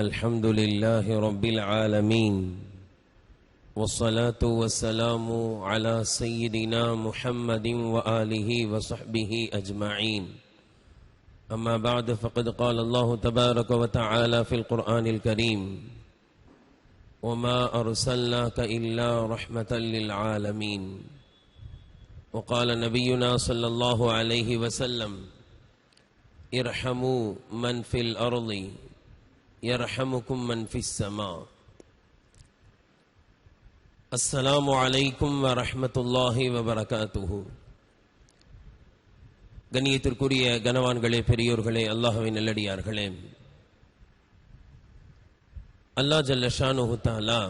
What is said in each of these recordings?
الحمد لله رب العالمين والصلاة والسلام على سيدنا محمد وآله وصحبه أجمعين. أما بعد فقد قال الله تبارك وتعالى في القرآن الكريم وما أرسلناك إلا رحمة للعالمين وقال نبينا صلى الله عليه وسلم ارحموا من في الأرض يرحمكم من في السماء السلام عليكم ورحمة الله وبركاته கண்ணியத்திற்குரிய கனவான்களே பெரியோர்களே அல்லாஹ்வின் நல்லடியார்களே அல்லாஹ் ஜல்ல ஷானுஹு தஆலா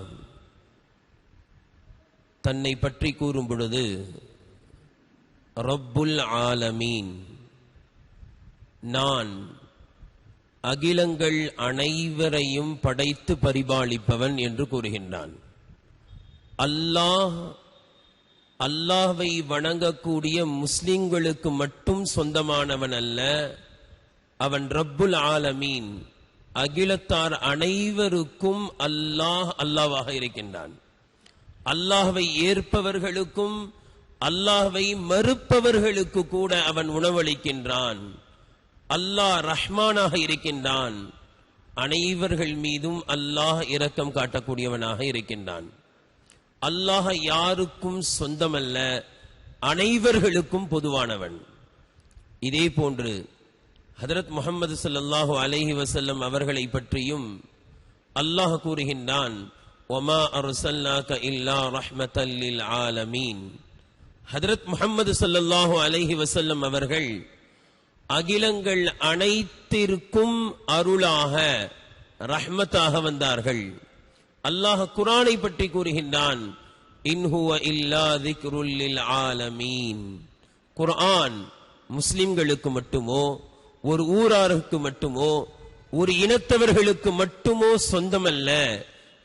தன்னை பற்றி கூறும் பொழுது ரப்புல் ஆலமீன் நான் அகிலங்கள் அனைவரையும் படைத்து பரிபாலிப்பவன் என்று கூறுகின்றான். அல்லாஹ் அல்லாஹை வணங்கக்கூடிய முஸ்லிம்களுக்கு மட்டும் சொந்தமானவன் அல்ல. அவன் ரப்புல் ஆலமீன். அகிலத்தார் அனைவருக்கும் அல்லாஹ் அல்லாவாக இருக்கின்றான். அல்லாஹை ஏற்பவர்களுக்கும் அல்லாஹை மறுப்பவர்களுக்கு கூட அவன் உணவளிக்கின்றான். அல்லாஹ் ரஹ்மானாக இருக்கின்றான். அனைவர்கள் மீதும் அல்லாஹ் இரக்கம் காட்டக்கூடியவனாக இருக்கின்றான். அல்லாஹ் யாருக்கும் சொந்தமல்ல அனைவர்களுக்கும் பொதுவானவன். இதே போன்று ஹதரத் முகமது ஸல்லல்லாஹு அலைஹி வசல்லம் அவர்களை பற்றியும் அல்லாஹ் கூறுகின்றான் ஒமா அர்சல்னாக இல்லா ரஹ்மத்தல் ஆலமீன். ஹதரத் முகமது ஸல்லல்லாஹு அலைஹி வசல்லம் அவர்கள் அகிலங்கள் அனைத்திற்கும் அருளாக ரஹ்மத்தாக வந்தார்கள். அல்லாஹ் குரானை பற்றி கூறுகின்றான் இன்ஹுவ இல்லா திக்ருல் ஆலமீன். குர்ஆன் முஸ்லிம்களுக்கு மட்டுமோ ஒரு ஊராருக்கு மட்டுமோ ஒரு இனத்தவர்களுக்கு மட்டுமோ சொந்தமல்ல.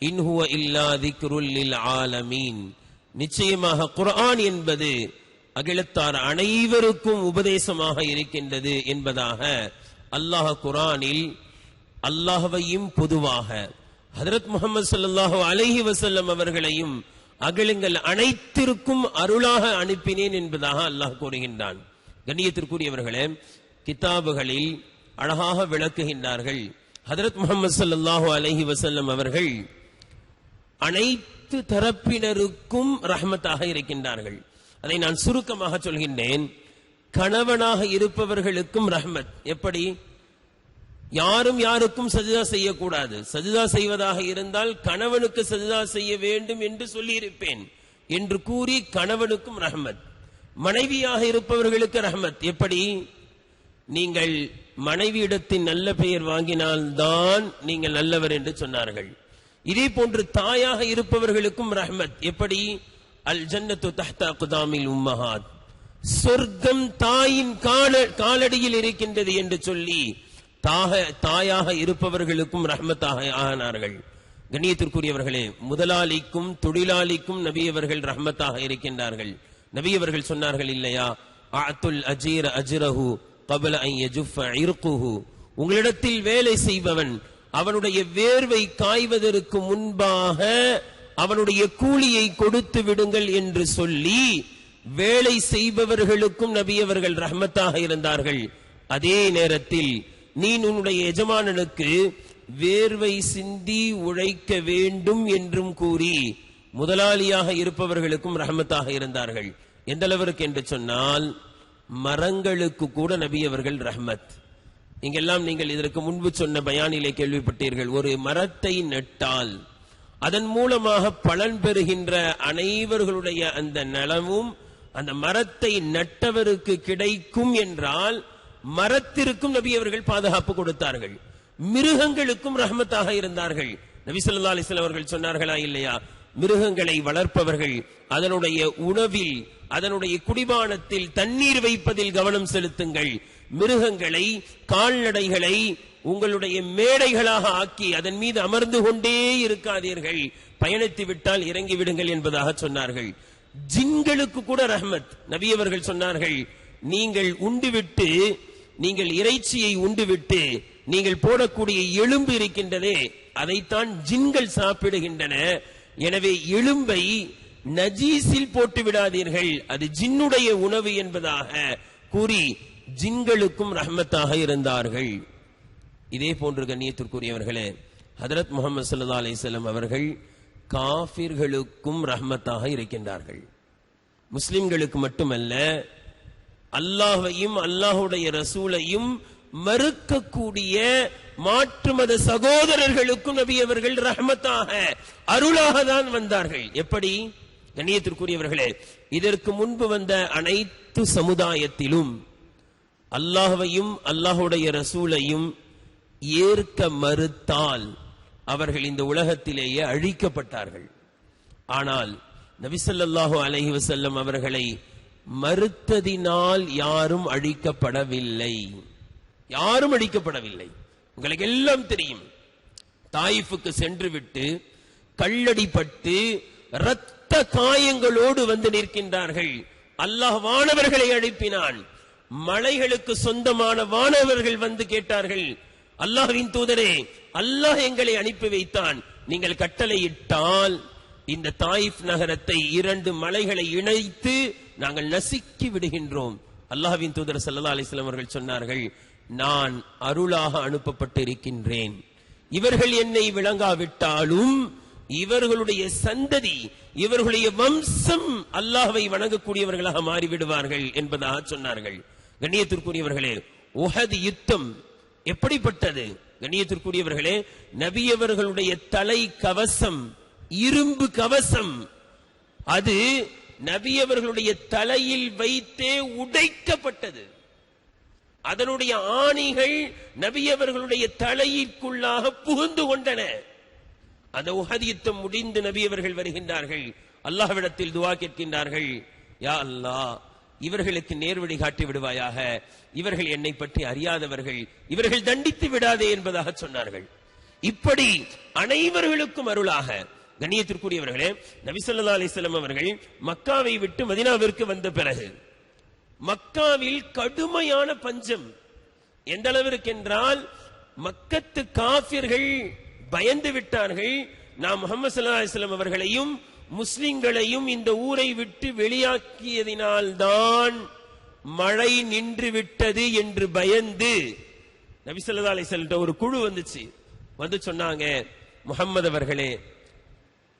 இன்ஹுவ இல்லா திக்ருல் ஆலமீன். நிச்சயமாக குர்ஆன் என்பது அகிலத்தார் அனைவருக்கும் உபதேசமாக இருக்கின்றது என்பதாக அல்லாஹ் குரானில் அல்லாஹவையும் பொதுவாக ஹதரத் முகமது ஸல்லல்லாஹு அலஹி வசல்லம் அவர்களையும் அகிலங்கள் அனைத்திற்கும் அருளாக அனுப்பினேன் என்பதாக அல்லாஹ் கூறுகின்றான். கண்ணியத்திற்குரியவர்களே கிதாபுகளில் அழகாக விளக்குகின்றார்கள். ஹதரத் முகமது ஸல்லல்லாஹு அலஹி வசல்லம் அவர்கள் அனைத்து தரப்பினருக்கும் ரஹமத்தாக இருக்கின்றார்கள். அதை நான் சுருக்கமாக சொல்கின்றேன். கணவனாக இருப்பவர்களுக்கும் ரஹ்மத். எப்படி? யாரும் யாருக்கும் சஜிதா செய்யக்கூடாது. சஜிதா செய்வதாக இருந்தால் கணவனுக்கு சஜிதா செய்ய வேண்டும் என்று சொல்லியிருப்பேன் என்று கூறி கணவனுக்கும் ரஹமத். மனைவியாக இருப்பவர்களுக்கு ரஹமத். எப்படி? நீங்கள் மனைவியிடத்தின் நல்ல பெயர் வாங்கினால்தான் நீங்கள் நல்லவர் என்று சொன்னார்கள். இதே போன்று தாயாக இருப்பவர்களுக்கும் ரஹமத். எப்படி? அல் ஜன்னத்து தஹ்தா குதாமில் உம்மஹாத். சொர்க்கம் தாயின் கால காலடியில் இருக்கின்றது என்று சொல்லி தாக தாயாக இருப்பவர்களுக்கும் ரஹமத்தாக ஆனார்கள். கண்ணியத்திற்குரியவர்களே முதலாளிக்கும் தொழிலாளிக்கும் நபியவர்கள் ரஹமத்தாக இருக்கின்றார்கள். நபியவர்கள் சொன்னார்கள் இல்லையா? அத்துல் அஜீர அஜிரஹு கபல இருக்குஹு உங்களிடத்தில் வேலை செய்பவன் அவனுடைய வேர்வை காய்வதற்கு முன்பாக அவனுடைய கூலியை கொடுத்து விடுங்கள் என்று சொல்லி வேலை செய்பவர்களுக்கும் நபியவர்கள் ரஹமத்தாக இருந்தார்கள். அதே நேரத்தில் நீ உன்னுடைய எஜமானனுக்கு வேர்வை சிந்தி உழைக்க வேண்டும் என்றும் கூறி முதலாளியாக இருப்பவர்களுக்கும் ரஹமத்தாக இருந்தார்கள். எந்த அளவிற்கு என்று சொன்னால் மரங்களுக்கு கூட நபியவர்கள் ரஹமத். இங்கெல்லாம் நீங்கள் இதற்கு முன்பு சொன்ன பயானிலே கேள்விப்பட்டீர்கள் ஒரு மரத்தை நட்டால் அதன் மூலமாக பலன் பெறுகின்ற அனைவர்களுடைய அந்த நலமும் அந்த மரத்தை நட்டவருக்கு கிடைக்கும் என்றால் மரத்திற்கும் நபி அவர்கள் பாதுகாப்பு கொடுத்தார்கள். மிருகங்களுக்கும் ரஹமத்தாக இருந்தார்கள். நபி சொல்லா அலிஸ்லாம் அவர்கள் சொன்னார்களா இல்லையா? மிருகங்களை வளர்ப்பவர்கள் அதனுடைய உணவில் அதனுடைய குடிபானத்தில் தண்ணீர் வைப்பதில் கவனம் செலுத்துங்கள். மிருகங்களை கால்நடைகளை உங்களுடைய மேடைகளாக ஆக்கி அதன் மீது அமர்ந்து கொண்டே இருக்காதீர்கள். பயணித்து விட்டால் இறங்கி விடுங்கள் என்பதாக சொன்னார்கள். ஜின்களுக்கு கூட ரஹமத் நபியவர்கள் சொன்னார்கள் நீங்கள் உண்டுவிட்டு நீங்கள் இறைச்சியை உண்டுவிட்டு நீங்கள் போடக்கூடிய எலும்பு இருக்கின்றதே அதைத்தான் ஜின்கள் சாப்பிடுகின்றன. எனவே எலும்பை நஜீஸில் போட்டு விடாதீர்கள். அது ஜின்னுடைய உணவு என்பதாக கூறி ஜின்களுக்கும் ரஹமத்தாக இருந்தார்கள். இதே போன்று கண்ணியத்திற்குரியவர்களே ஹதரத் முகமது சல்லா அலிசல்லம் அவர்கள் காபிர்களுக்கும் ரஹ்மத்தாக இருக்கின்றார்கள். முஸ்லிம்களுக்கு மட்டுமல்ல அல்லாஹையும் அல்லாஹுடைய ரசூலையும் மறுக்கக்கூடிய மாற்று மத சகோதரர்களுக்கும் நபி அவர்கள் ரஹமத்தாக அருளாக தான் வந்தார்கள். எப்படி? கண்ணியத்திற்குரியவர்களே இதற்கு முன்பு வந்த அனைத்து சமுதாயத்திலும் அல்லாஹையும் அல்லாஹுடைய ரசூலையும் ஏற்க மறுத்தால் அவர்கள் இந்த உலகத்திலேயே அழிக்கப்பட்டார்கள். ஆனால் நபிசல்லாஹு அலஹி வசல்லம் அவர்களை மறுத்ததினால் யாரும் அழிக்கப்படவில்லை. யாரும் அழிக்கப்படவில்லை. உங்களுக்கு எல்லாம் தெரியும். தாயிஃபுக்கு சென்று விட்டு கல்லடிப்பட்டு இரத்த காயங்களோடு வந்து நிற்கின்றார்கள். அல்லாஹ் வானவர்களை அழைப்பினான் மலைகளுக்கு சொந்தமான வானவர்கள் வந்து கேட்டார்கள். அல்லாஹ்வின் தூதரே அல்லாஹ் எங்களை அனுப்பி வைத்தான். நீங்கள் கட்டளையிட்டால் இந்த தாயிஃப் நகரத்தை இரண்டு மலைகளை இணைத்து நாங்கள் நசுக்கி விடுகின்றோம். அல்லாஹ்வின் தூதர் சல்லா அலிஸ்லாம் அவர்கள் சொன்னார்கள் நான் அருளாக அனுப்பப்பட்டு இருக்கின்றேன் இவர்கள் என்னை விளங்காவிட்டாலும் இவர்களுடைய சந்ததி இவர்களுடைய வம்சம் அல்லாஹை வணங்கக்கூடியவர்களாக மாறிவிடுவார்கள் என்பதாக சொன்னார்கள். கண்ணியத்திற்குரியவர்களே உஹது யுத்தம் எப்படிப்பட்டது? கண்ணியத்திற்குரியவர்களே நபியவர்களுடைய தலை கவசம் இரும்பு கவசம். அது நபியவர்களுடைய தலையில் வைத்தே உடைக்கப்பட்டது. அதனுடைய ஆணிகள் நபியவர்களுடைய தலையிற்குள்ளாக புகுந்து கொண்டன. அந்த உகதியுத்தம் முடிந்து நபியவர்கள் வருகின்றார்கள். அல்லாஹ்விடத்தில் துவா கேட்கின்றார்கள் யா அல்லாஹ் இவர்களுக்கு நேர்வழி காட்டி விடுவாயாக. இவர்கள் என்னை பற்றி அறியாதவர்கள். இவர்கள் தண்டித்து விடாதே என்பதாக சொன்னார்கள். இப்படி அனைவர்களுக்கும் அருளாக கண்ணியத்திற்குரியவர்களே நபிசல்லா ஸல்லல்லாஹு அவர்கள் மக்காவை விட்டு மதினாவிற்கு வந்த பிறகு மக்காவில் கடுமையான பஞ்சம். எந்த அளவிற்கு என்றால் மக்கத்து காபிர்கள் பயந்து விட்டார்கள். நாம் முகமது சல்லா அலைஹி அவர்களையும் முஸ்லிம்களையும் இந்த ஊரை விட்டு வெளியாக்கியதினால்தான் மழை நின்று விட்டது என்று பயந்து நபி ஸல்லல்லாஹு ஒரு குழு வந்துச்சு. வந்து சொன்னாங்க முகம்மது அவர்களே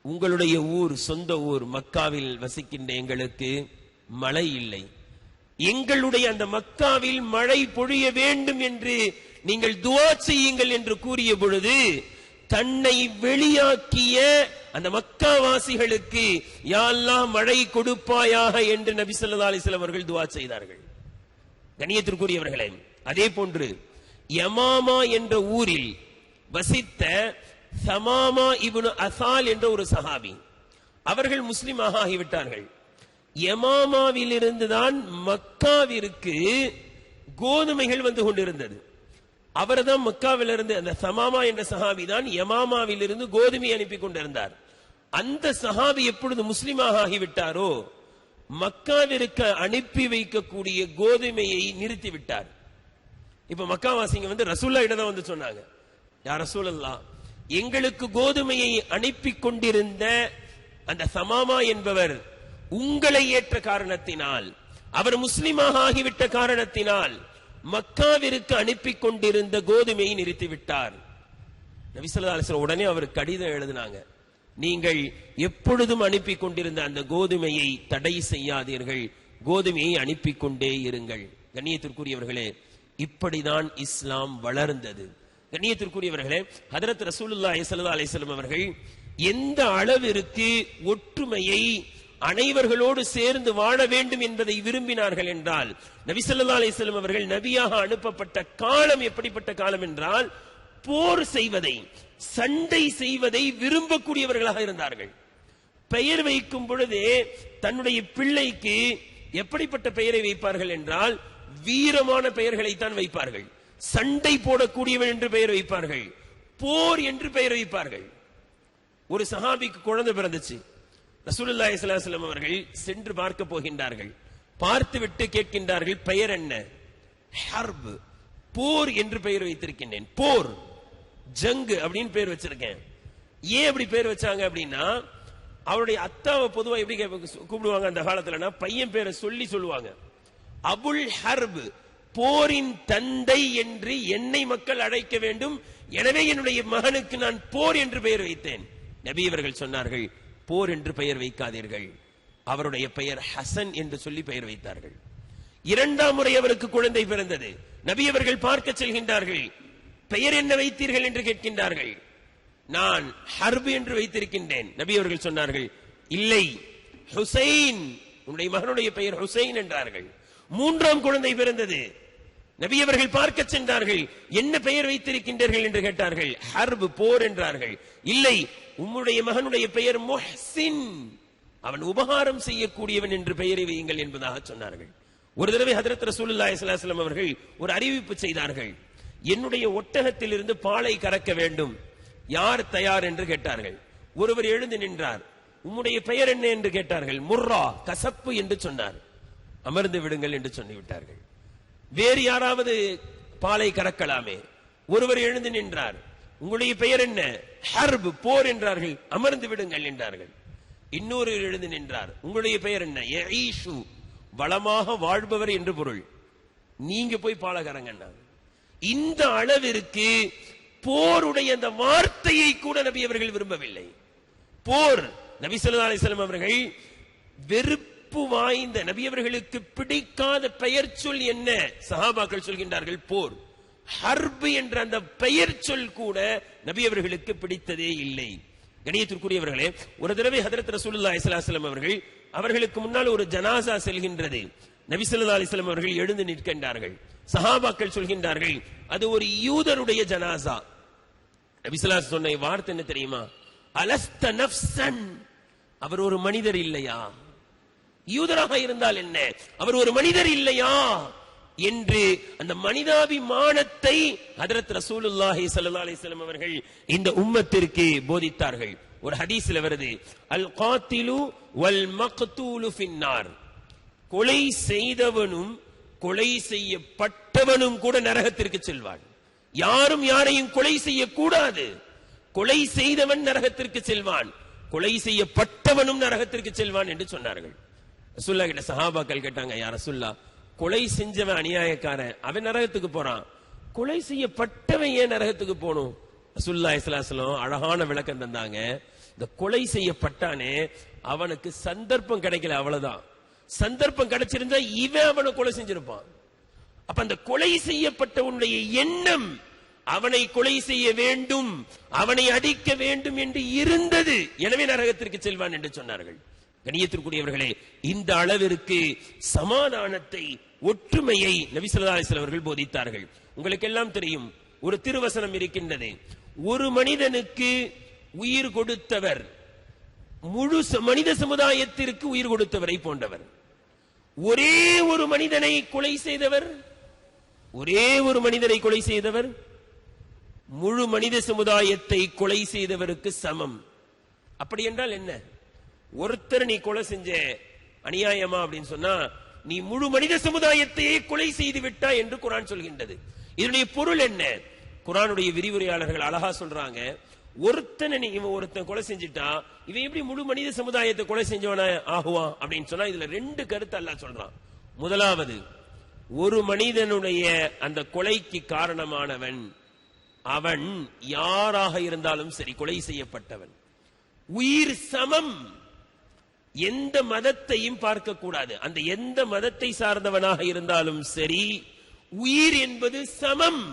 உங்களுடைய ஊர் சொந்த ஊர் மக்காவில் வசிக்கின்ற எங்களுக்கு மழை இல்லை. எங்களுடைய அந்த மக்காவில் மழை பொழிய வேண்டும் என்று நீங்கள் துவா செய்யுங்கள் என்று கூறிய பொழுது தன்னை வெளியாக்கிய அந்த மக்காவாசிகளுக்கு யாரெல்லாம் மழை கொடுப்பாயாக என்று நபி சொல்லா அலைஹி அவர்கள் துவா செய்தார்கள். கணியத்திற்குரியவர்களே அதே போன்று யமாமா என்ற ஊரில் வசித்த சமாமா இப்னு அசால் என்ற ஒரு சஹாபி அவர்கள் முஸ்லிமாக ஆகிவிட்டார்கள். யமாமாவில் இருந்துதான் மக்காவிற்கு கோதுமைகள் வந்து கொண்டிருந்தது. அவர்தான் மக்காவிலிருந்து அந்த சமாமா என்ற சஹாபி தான் யமாமாவிலிருந்து கோதுமை அனுப்பி கொண்டிருந்தார். அந்த சஹாபி எப்பொழுது முஸ்லிமாக ஆகிவிட்டாரோ மக்காவிற்கு அனுப்பி வைக்கக்கூடிய கோதுமையை நிறுத்தி விட்டார். இப்ப மக்காவாசிங்க வந்து ரசூல்லா இடம் தான் வந்து சொன்னாங்க. யார் ரசூலல்லா எங்களுக்கு கோதுமையை அனுப்பி கொண்டிருந்த அந்த சமாமா என்பவர் உங்களை ஏற்ற காரணத்தினால் அவர் முஸ்லிமாக ஆகிவிட்ட காரணத்தினால் மக்காவிற்கு அனுப்பி கொண்டிருந்த கோதுமையை நிறுத்திவிட்டார். நபிசல்லா அலிஸ்லாம் உடனே அவர் கடிதம் எழுதினாங்க. நீங்கள் எப்பொழுதும் அனுப்பி கொண்டிருந்த அந்த கோதுமையை தடை செய்யாதீர்கள். கோதுமையை அனுப்பி கொண்டே இருங்கள். கண்ணியத்திற்குரியவர்களே இப்படிதான் இஸ்லாம் வளர்ந்தது. கண்ணியத்திற்குரியவர்களே ஹதரத் ரசூலுல்லா ஸல்லல்லாஹு அலைஹி அவர்கள் எந்த அளவிற்கு ஒற்றுமையை அனைவர்களோடு சேர்ந்து வாழ வேண்டும் என்பதை விரும்பினார்கள் என்றால் நபிசல்லா அலிஸ்லம் அவர்கள் நபியாக அனுப்பப்பட்ட காலம் எப்படிப்பட்ட காலம் என்றால் போர் செய்வதை சண்டை செய்வதை விரும்பக்கூடியவர்களாக இருந்தார்கள். பெயர் வைக்கும் பொழுதே தன்னுடைய பிள்ளைக்கு எப்படிப்பட்ட பெயரை வைப்பார்கள் என்றால் வீரமான பெயர்களைத்தான் வைப்பார்கள். சண்டை போடக்கூடியவன் என்று பெயர் வைப்பார்கள். போர் என்று பெயர் வைப்பார்கள். ஒரு சஹாபிக்கு குழந்தை பிறந்துச்சு. ரசூலுல்லாஹி ஸல்லல்லாஹு அவர்கள் சென்று பார்க்க போகின்றார்கள். பார்த்துவிட்டு கேட்கின்றார்கள் பெயர் என்ன? ஹர்ப். போர் என்று பெயர் வைத்திருக்கின்றேன். போர். ஜங்கு அப்படின்னு பெயர் வச்சிருக்கேன். ஏன் அப்படி பேர் வச்சாங்க அப்படின்னா அவருடைய அத்தாவை பொதுவா எப்படி கே- கூப்பிடுவாங்க அந்த காலத்துலனா பையன் பேரை சொல்லி சொல்லுவாங்க. அபுல் ஹர்ப் போரின் தந்தை என்று என்னை மக்கள் அழைக்க வேண்டும். எனவே என்னுடைய மகனுக்கு நான் போர் என்று பெயர் வைத்தேன். நபி அவர்கள் சொன்னார்கள் போர் என்று பெயர் வைக்காதீர்கள். அவருடைய பெயர் ஹசன் என்று சொல்லி பெயர் வைத்தார்கள். இரண்டாம் முறை அவருக்கு குழந்தை பிறந்தது. நபி அவர்கள் பார்க்க செல்கின்றார்கள். பெயர் என்ன வைத்தீர்கள் என்று கேட்கின்றார்கள். நான் ஹர்பு என்று வைத்திருக்கின்றேன். நபி அவர்கள் சொன்னார்கள் இல்லை ஹுசைன். உன்னுடைய மகனுடைய பெயர் ஹுசைன் என்றார்கள். மூன்றாம் குழந்தை பிறந்தது. நபி அவர்கள் பார்க்க சென்றார்கள். என்ன பெயர் வைத்திருக்கின்றீர்கள் என்று கேட்டார்கள். ஹர்பு போர் என்றார்கள். இல்லை உம்முடைய மகனுடைய பெயர் மொஹசின். அவன் உபகாரம் செய்யக்கூடியவன் என்று பெயரை வையுங்கள் என்பதாக சொன்னார்கள். ஒரு தடவை ஹதரத் ரசூலுல்லாஹி ஸல்லல்லாஹு அவர்கள் ஒரு அறிவிப்பு செய்தார்கள். என்னுடைய ஒட்டகத்திலிருந்து பாலை கறக்க வேண்டும். யார் தயார் என்று கேட்டார்கள். ஒருவர் எழுந்து நின்றார். உம்முடைய பெயர் என்ன என்று கேட்டார்கள். முர்ரா கசப்பு என்று சொன்னார். அமர்ந்து விடுங்கள் என்று சொல்லிவிட்டார்கள். வேறு யாராவது பாலை கறக்கலாமே. ஒருவர் எழுந்து நின்றார். உங்களுடைய பெயர் என்ன? ஹர்ப் போர் என்றார்கள் அமர்ந்து விடுங்கள் என்றார்கள். இன்னொரு எழுந்து நின்றார். உங்களுடைய பெயர் என்ன? யஈஷு வளமாக வாழ்பவர் என்று பொருள். நீங்க போய் பாலை இந்த அளவிற்கு போருடைய அந்த வார்த்தையை கூட நபி அவர்கள் விரும்பவில்லை. போர் நபி சொல்லா அலிஸ்லாம் அவர்கள் வெறுப்பு வாய்ந்த நபியவர்களுக்கு பிடிக்காத பெயர் சொல் என்ன? சஹாபாக்கள் சொல்கின்றார்கள் போர். ஹர்பு என்ற அந்த பெயர் சொல் கூட நபியவர்களுக்கு பிடித்ததே இல்லை. கணியத்திற்குரியவர்களே ஒரு தடவை ஹதரத் ரசூலுல்லா ஸல்லல்லாஹு அவர்கள் அவர்களுக்கு முன்னால் ஒரு ஜனாசா செல்கின்றது. நபிசல்லா அலிஸ்லாம் அவர்கள் எழுந்து நிற்கின்றார்கள். சஹாபாக்கள் சொல்கின்றார்கள் அது ஒரு யூதருடைய ஜனாசா. நபிசல்லா சொன்ன வார்த்தை என்ன தெரியுமா? அலஸ்த நப்சன் அவர் ஒரு மனிதர் இல்லையா? யூதராக இருந்தால் என்ன? அவர் ஒரு மனிதர் இல்லையா? என்று அந்த மனிதாபிமானத்தை ஹதரத் ரசூலுல்லாஹி சல்லா அலைஹி அவர்கள் இந்த உம்மத்திற்கு போதித்தார்கள். ஒரு ஹதீஸ்ல வருது அல் காத்திலு வல் மக்தூலு ஃபின்னார் கொலை செய்தவனும் கொலை செய்யப்பட்டவனும் கூட நரகத்திற்கு செல்வான். யாரும் யாரையும் கொலை செய்யக்கூடாது. கொலை செய்தவன் நரகத்திற்கு செல்வான். கொலை செய்யப்பட்டவனும் நரகத்திற்கு செல்வான் என்று சொன்னார்கள். ரசுல்லா கிட்ட சஹாபாக்கள் கேட்டாங்க யார் ரசுல்லா கொலை செஞ்சவன் அநியாயக்காரன் அவன் நரகத்துக்கு போறான். கொலை செய்யப்பட்டவன் ஏன் நரகத்துக்கு போகணும்? ரசுல்லா இஸ்லாஸ்லாம் அழகான விளக்கம் தந்தாங்க. இந்த கொலை செய்யப்பட்டானே அவனுக்கு சந்தர்ப்பம் கிடைக்கல அவ்வளவுதான். சந்தர்ப்பம் கிடைச்சிருந்தா இவன் அவனை கொலை செஞ்சிருப்பான். அப்ப அந்த கொலை செய்யப்பட்டவனுடைய எண்ணம் அவனை கொலை செய்ய வேண்டும் அவனை அடிக்க வேண்டும் என்று இருந்தது. எனவே நரகத்திற்கு செல்வான் என்று சொன்னார்கள். கணியத்திற்குரியவர்களே இந்த அளவிற்கு சமாதானத்தை ஒற்றுமையை நபி அவர்கள் போதித்தார்கள். உங்களுக்கு எல்லாம் தெரியும் ஒரு திருவசனம் இருக்கின்றது. ஒரு மனிதனுக்கு உயிர் கொடுத்தவர் முழு மனித சமுதாயத்திற்கு உயிர் கொடுத்தவரை போன்றவர். ஒரே ஒரு மனிதனை கொலை செய்தவர் ஒரே ஒரு மனிதனை கொலை செய்தவர் முழு மனித சமுதாயத்தை கொலை செய்தவருக்கு சமம். அப்படி என்றால் என்ன? ஒருத்தர் நீ கொலை செஞ்ச அநியாயமா அப்படின்னு சொன்னா நீ முழு மனித சமுதாயத்தையே கொலை செய்து விட்டா என்று குரான் சொல்கின்றது. இதனுடைய பொருள் என்ன? குரானுடைய விரிவுரையாளர்கள் அழகா சொல்றாங்க ஒருத்தனை நீ இவன் ஒருத்தன் கொலை செஞ்சுட்டா இவன் எப்படி முழு மனித சமுதாயத்தை கொலை செஞ்சவன ஆகுவான் அப்படின்னு சொன்னா இதுல ரெண்டு கருத்து அல்ல சொல்றான். முதலாவது ஒரு மனிதனுடைய அந்த கொலைக்கு காரணமானவன் அவன் யாராக இருந்தாலும் சரி கொலை செய்யப்பட்டவன். உயிர் சமம். எந்த மதத்தையும் பார்க்க கூடாது. அந்த எந்த மதத்தை சார்ந்தவனாக இருந்தாலும் சரி உயிர் என்பது சமம்.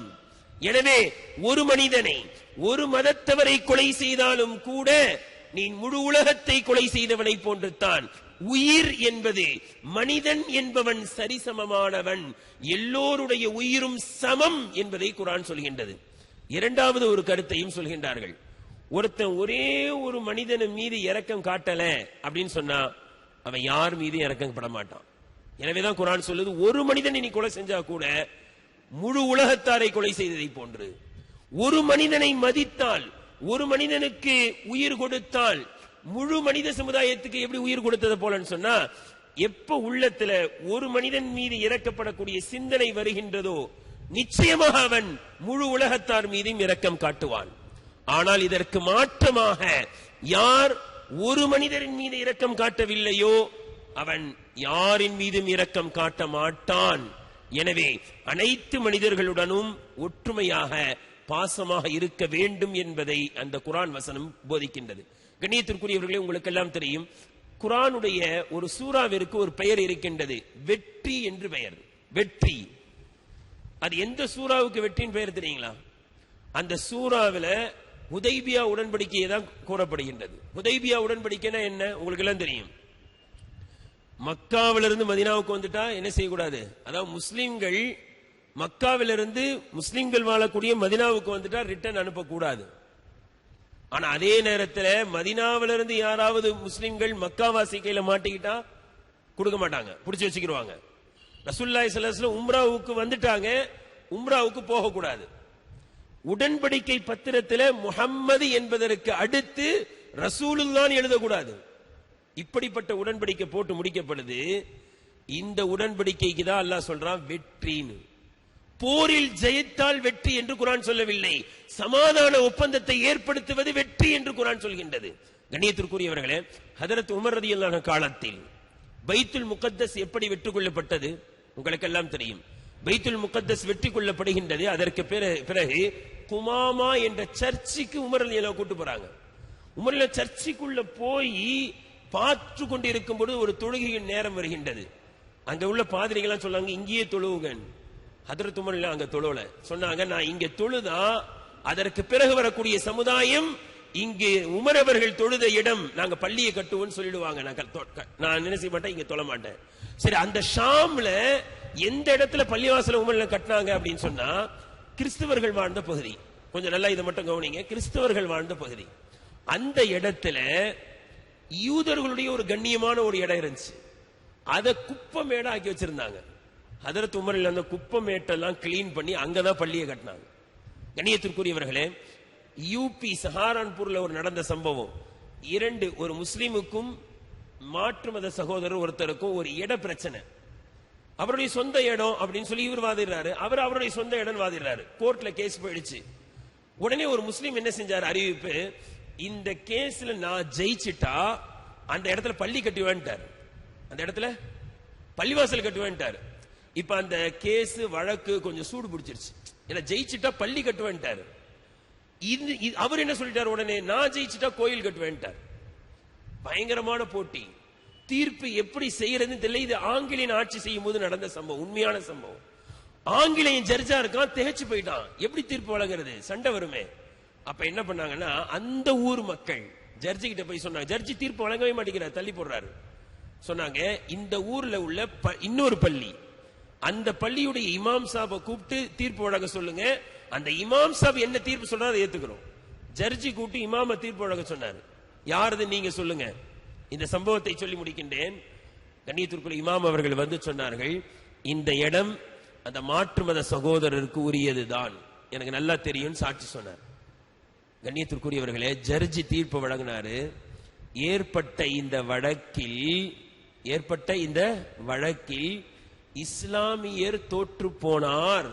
எனவே ஒரு மனிதனை ஒரு மதத்தவரை கொலை செய்தாலும் கூட நீ முழு உலகத்தை கொலை செய்தவனை போன்றுத்தான். உயிர் என்பது மனிதன் என்பவன் சரிசமமானவன். எல்லோருடைய உயிரும் சமம் என்பதை குரான் சொல்கின்றது. இரண்டாவது ஒரு கருத்தையும் சொல்கின்றார்கள். ஒருத்தன் ஒரே ஒரு மனிதன் மீது இறக்கம் காட்டல அப்படின்னு சொன்னா அவன் யார் மீது இரக்கப்பட மாட்டான் எனவேதான் குரான் சொல்லுது ஒரு மனிதனை நீ கொலை செஞ்சா கூட முழு உலகத்தாரை கொலை செய்ததை போன்று. ஒரு மனிதனை மதித்தால் ஒரு மனிதனுக்கு உயிர் கொடுத்தால் முழு மனித சமுதாயத்துக்கு எப்படி உயிர் கொடுத்தது போலன்னு சொன்னா எப்ப உள்ளத்துல ஒரு மனிதன் மீது இறக்கப்படக்கூடிய சிந்தனை வருகின்றதோ நிச்சயமாக அவன் முழு உலகத்தார் மீதும் இரக்கம் காட்டுவான். ஆனால் இதற்கு மாற்றமாக யார் ஒரு மனிதரின் மீது இரக்கம் காட்டவில்லையோ அவன் யாரின் மீதும் இரக்கம் காட்ட மாட்டான். எனவே அனைத்து மனிதர்களுடனும் ஒற்றுமையாக பாசமாக இருக்க வேண்டும் என்பதை அந்த குரான் வசனம் போதிக்கின்றது. கண்ணியத்திற்குரியவர்களே உங்களுக்கு எல்லாம் தெரியும் குரானுடைய ஒரு சூறாவிற்கு ஒரு பெயர் இருக்கின்றது வெற்றி என்று பெயர். வெற்றி. அது எந்த சூறாவுக்கு வெற்றின்னு பெயர் தெரியுங்களா? அந்த சூறாவில ஹுதைபியா உடன்படிக்கையை தான் கூறப்படுகின்றது. ஹுதைபியா உடன்படிக்கைனா என்ன? உங்களுக்கு எல்லாம் தெரியும். மக்காவிலிருந்து மதினாவுக்கு வந்துட்டா என்ன செய்யக்கூடாது? அதாவது முஸ்லீம்கள் மக்காவிலிருந்து முஸ்லீம்கள் வாழக்கூடிய மதினாவுக்கு வந்துட்டா ரிட்டர்ன் அனுப்பக்கூடாது. ஆனா அதே நேரத்தில் மதினாவிலிருந்து யாராவது முஸ்லீம்கள் மக்காவாசி கையில மாட்டிக்கிட்டா கொடுக்க மாட்டாங்க. பிடிச்சி வச்சுக்கிடுவாங்க ரசுல்லாய் சலாஸ்ல உம்ராவுக்கு வந்துட்டாங்க. உம்ராவுக்கு போகக்கூடாது. உடன்படிக்கை பத்திரத்தில் முஹம்மது என்பதற்கு அடுத்து ரசூலுல்லான்னு எழுதக்கூடாது. இப்படிப்பட்ட உடன்படிக்கை போட்டு முடிக்கப்படுது. இந்த உடன்படிக்கைக்கு தான் அல்லாஹ் சொல்றான் வெற்றின்னு. போரில் ஜெயித்தால் வெற்றி என்று குரான் சொல்லவில்லை. சமாதான ஒப்பந்தத்தை ஏற்படுத்துவது வெற்றி என்று குரான் சொல்கின்றது. கண்ணியத்திற்குரியவர்களே ஹதரத் உமர் ரதியல்லான காலத்தில் பைத்துல் முகத்தஸ் எப்படி வெற்றி கொள்ளப்பட்டது? உங்களுக்கெல்லாம் தெரியும். பைத்துல் முகத்தஸ் வெற்றி கொள்ளப்படுகின்றது. அதற்கு பிறகு குமாமா என்ற சர்ச்சுக்கு உமரல் ரலியல்லாஹு கூட்டு போறாங்க. உமரல சர்ச்சுக்குள்ள போய் பார்த்து கொண்டிருக்கும் பொழுது ஒரு தொழுகையின் நேரம் வருகின்றது. அங்க உள்ள பாதிரிகள்லாம் சொன்னாங்க இங்கேயே தொழுவுகன் ஹதரத் துமரில் அங்க தொழுவல சொன்னாங்க நான் இங்க தொழுதா அதற்கு பிறகு வரக்கூடிய சமுதாயம் இங்கு உமரவர்கள் தொழுத இடம் நாங்க பள்ளியை கட்டுவோம்னு சொல்லிடுவாங்க. நான் க- நான் என்ன மாட்டேன் இங்க தொழ மாட்டேன். சரி அந்த ஷாம்ல எந்த இடத்துல பள்ளிவாசல உமரில் கட்டினாங்க அப்படின்னு சொன்னா கிறிஸ்தவர்கள் வாழ்ந்த பகுதி. கொஞ்சம் நல்லா இதை மட்டும் கவனிங்க. கிறிஸ்தவர்கள் வாழ்ந்த பகுதி. அந்த இடத்துல யூதர்களுடைய ஒரு கண்ணியமான ஒரு இடம் இருந்துச்சு. அதை குப்பை ஆக்கி வச்சிருந்தாங்க. ஹதரத் உமரில் அந்த குப்பை மேட்டெல்லாம் கிளீன் பண்ணி அங்கதான் பள்ளியை கட்டினாங்க. கண்ணியத்திற்குரியவர்களே யூபி சஹாரான்பூர்ல ஒரு நடந்த சம்பவம். இரண்டு ஒரு முஸ்லீமுக்கும் மாற்று மத சகோதரர் ஒருத்தருக்கும் ஒரு இட பிரச்சனை. அவருடைய சொந்த இடம் அப்படின்னு சொல்லி இவர் வாதிடுறாரு. அவர் அவருடைய சொந்த இடம் வாதிடுறாரு. கோர்ட்ல கேஸ் போயிடுச்சு. உடனே ஒரு முஸ்லீம் என்ன செஞ்சார்? அறிவிப்பு இந்த கேஸ்ல நான் ஜெயிச்சிட்டா அந்த இடத்துல பள்ளி கட்டுவேன்ட்டார் அந்த இடத்துல பள்ளிவாசல் கட்டுவேன்ட்டார் இப்ப அந்த கேஸ் வழக்கு கொஞ்சம் சூடு பிடிச்சிருச்சு. ஏன்னா ஜெயிச்சிட்டா பள்ளி கட்டுவேன்ட்டார் இது இது- அவர் என்ன சொல்லிட்டார் உடனே நான் ஜெயிச்சுட்டா கோயில் கட்டுவேன்ட்டார் பயங்கரமான போட்டி. தீர்ப்பு எப்படி செய்யறதுன்னு தெரியல. இது ஆங்கிலேயன் ஆட்சி செய்யும் போது நடந்த சம்பவம் உண்மையான சம்பவம். ஆங்கிலேயன் ஜர்ஜா இருக்கான் திகச்சு போயிட்டான். எப்படி தீர்ப்பு வழங்குறது? சண்டை வருமே. அப்ப என்ன பண்ணாங்கன்னா அந்த ஊர் மக்கள் ஜட்ஜி கிட்ட போய் சொன்னாங்க ஜட்ஜி தீர்ப்பு வழங்கவே மாட்டேங்கிறார் தள்ளி போடுறாரு. சொன்னாங்க இந்த ஊர்ல உள்ள ப- இன்னொரு பள்ளி அந்த பள்ளியுடைய இமாம் சாபை கூப்பிட்டு தீர்ப்பு வழங்க சொல்லுங்க. அந்த இமாம் சாப் என்ன தீர்ப்பு சொல்றா அதை ஏத்துக்கிறோம். ஜட்ஜி கூட்டி இமாம தீர்ப்பு வழங்க சொன்னாரு. யாரது நீங்க சொல்லுங்க. இந்த சம்பவத்தை சொல்லி முடிக்கின்றேன். கண்ணியத்திற்குள் இமாம் அவர்கள் வந்து சொன்னார்கள் இந்த இடம் அந்த மாற்று மத சகோதரருக்கு உரியதுதான். எனக்கு நல்லா தெரியும் சாட்சி சொன்னார். கண்ணியத்திற்குரியவர்களே ஜட்ஜி தீர்ப்பு வழங்கினாரு. ஏற்பட்ட இந்த வழக்கில் ஏற்பட்ட இந்த வழக்கில் இஸ்லாமியர் தோற்று போனார்.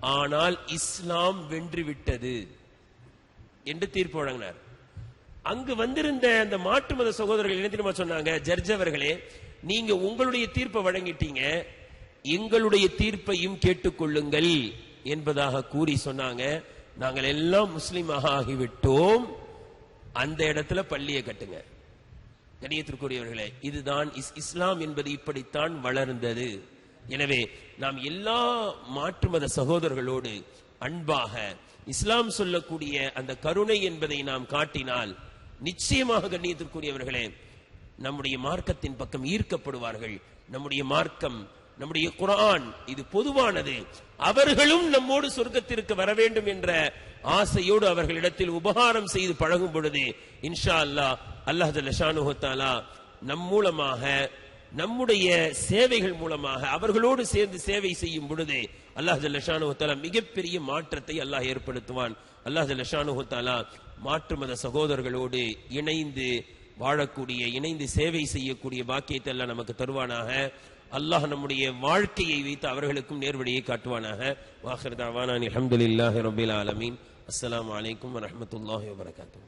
ஆனால் இஸ்லாம் வென்று விட்டது என்று தீர்ப்பு வழங்கினார். அங்கு வந்திருந்த அந்த மாற்று மத சகோதரர்கள் என்ன தெரியுமா சொன்னாங்க? ஜட்ஜ் அவர்களே நீங்க உங்களுடைய தீர்ப்பை வழங்கிட்டீங்க எங்களுடைய தீர்ப்பையும் கேட்டுக்கொள்ளுங்கள் என்பதாக கூறி சொன்னாங்க. நாங்கள் எல்லாம் முஸ்லீமாக ஆகிவிட்டோம். அந்த இடத்துல பள்ளியை கட்டுங்க. கணியத்திற்குரியவர்களே இதுதான் இஸ்- இஸ்லாம் என்பது இப்படித்தான் வளர்ந்தது. எனவே நாம் எல்லா மாற்று மத சகோதரர்களோடு அன்பாக இஸ்லாம் சொல்லக்கூடிய அந்த கருணை என்பதை நாம் காட்டினால் நிச்சயமாக கண்ணியத்திற்குரியவர்களே நம்முடைய மார்க்கத்தின் பக்கம் ஈர்க்கப்படுவார்கள். நம்முடைய மார்க்கம் நம்முடைய குரான் இது பொதுவானது. அவர்களும் நம்மோடு சொர்க்கத்திற்கு வர வேண்டும் என்ற ஆசையோடு அவர்களிடத்தில் உபகாரம் செய்து பழகும் பொழுது இன்ஷா அல்லாஹ் அல்லாஹ் மூலமாக நம்முடைய சேவைகள் மூலமாக அவர்களோடு சேர்ந்து சேவை செய்யும் பொழுது அல்லாஹ் ஜல்ல மிகப்பெரிய மாற்றத்தை அல்லாஹ் ஏற்படுத்துவான். அல்லாஹ் ஜல்ல மாற்று மத சகோதரர்களோடு இணைந்து வாழக்கூடிய இணைந்து சேவை செய்யக்கூடிய பாக்கியத்தை எல்லாம் நமக்கு தருவானாக. அல்லாஹ் நம்முடைய வாழ்க்கையை வைத்து அவர்களுக்கும் நேர்வழியை காட்டுவானாக. வாஹர் தாவானி அல்ஹம்துலில்லாஹி ரபில் ஆலமீன். அஸ்லாம் வலைக்கம் வரமத்துல்லாஹி வரகாத்தூ